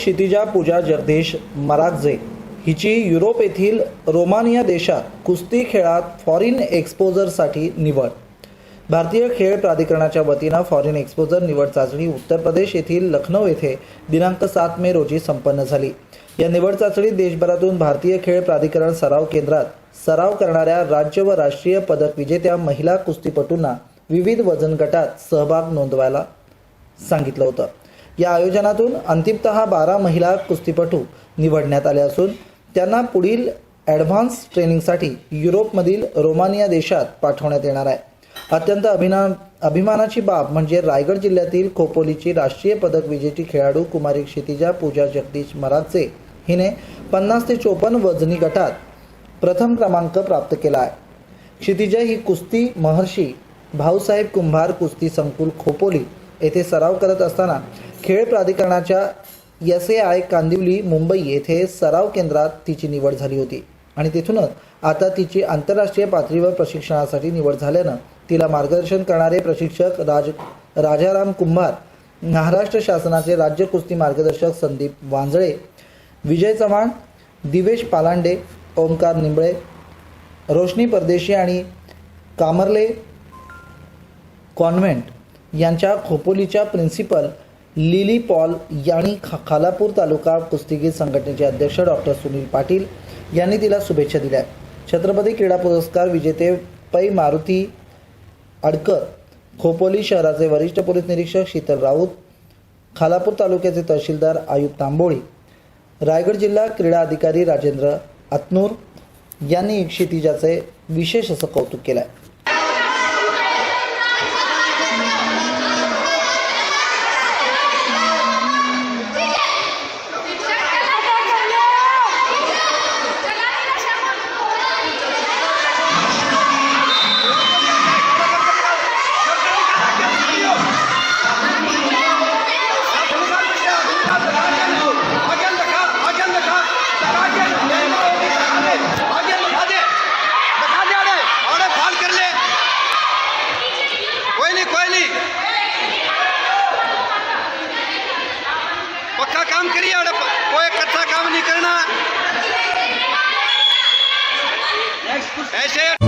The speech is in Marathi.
क्षितिजा पूजा जगदीश मरागजे हिची युरोप येथील रोमानिया देशात कुस्ती खेळात फॉरिन एक्सपोजरसाठी निवड. भारतीय खेळ प्राधिकरणाच्या वतीनं फॉरिन एक्सपोजर निवड चाचणी उत्तर प्रदेश येथील लखनौ येथे दिनांक सात मे रोजी संपन्न झाली. या निवड चाचणीत देशभरातून भारतीय खेळ प्राधिकरण सराव केंद्रात सराव करणाऱ्या राज्य व राष्ट्रीय पदक विजेत्या महिला कुस्तीपटूंना विविध वजन गटात सहभाग नोंदवायला सांगितलं होतं. या आयोजनातून अंतिमत बारा महिला कुस्तीपटू निवडण्यात आले असून त्यांना पुढील ॲडव्हान्स ट्रेनिंगसाठी युरोपमधील रोमानिया देशात पाठवण्यात येणार आहे. अत्यंत अभिना अभिमानाची बाब म्हणजे रायगड जिल्ह्यातील खोपोलीची राष्ट्रीय पदक विजेती खेळाडू कुमारी क्षितिजा पूजा जगदीश मरागचे हिने पन्नास ते चोपन्न वजनी गटात प्रथम क्रमांक प्राप्त केला आहे. क्षितिजा ही कुस्ती महर्षी भाऊसाहेब कुंभार कुस्ती संकुल खोपोली येथे सराव करत असताना खेळ प्राधिकरणाच्या S A I Kandivali Mumbai येथे सराव केंद्रात तिची निवड झाली होती. आणि तिथूनच आता तिची आंतरराष्ट्रीय पातळीवर प्रशिक्षणासाठी निवड झाल्यानं तिला मार्गदर्शन करणारे प्रशिक्षक राज राजाराम कुंभार महाराष्ट्र शासनाचे राज्य कुस्ती मार्गदर्शक संदीप वांजळे विजय चव्हाण दिवेश पालांडे ओंकार निंबळे रोशनी परदेशी आणि कामर्ले कॉन्व्हेंट यांच्या खोपोलीच्या प्रिन्सिपल लिली पॉल यांनी खा खालापूर तालुका कुस्तीगीर संघटनेचे अध्यक्ष डॉक्टर सुनील पाटील यांनी तिला शुभेच्छा दिल्या. छत्रपती क्रीडा पुरस्कार विजेते पै मारुती अडकर खोपोली शहराचे वरिष्ठ पोलीस निरीक्षक शीतल राऊत खालापूर तालुक्याचे तहसीलदार आयुब तांबोळी रायगड जिल्हा क्रीडा अधिकारी राजेंद्र आतनूर यांनी क्षितिजाचे विशेष असं कौतुक केलं आहे पक्का काम करिए अरे कोई कच्चा काम नहीं करना ऐसे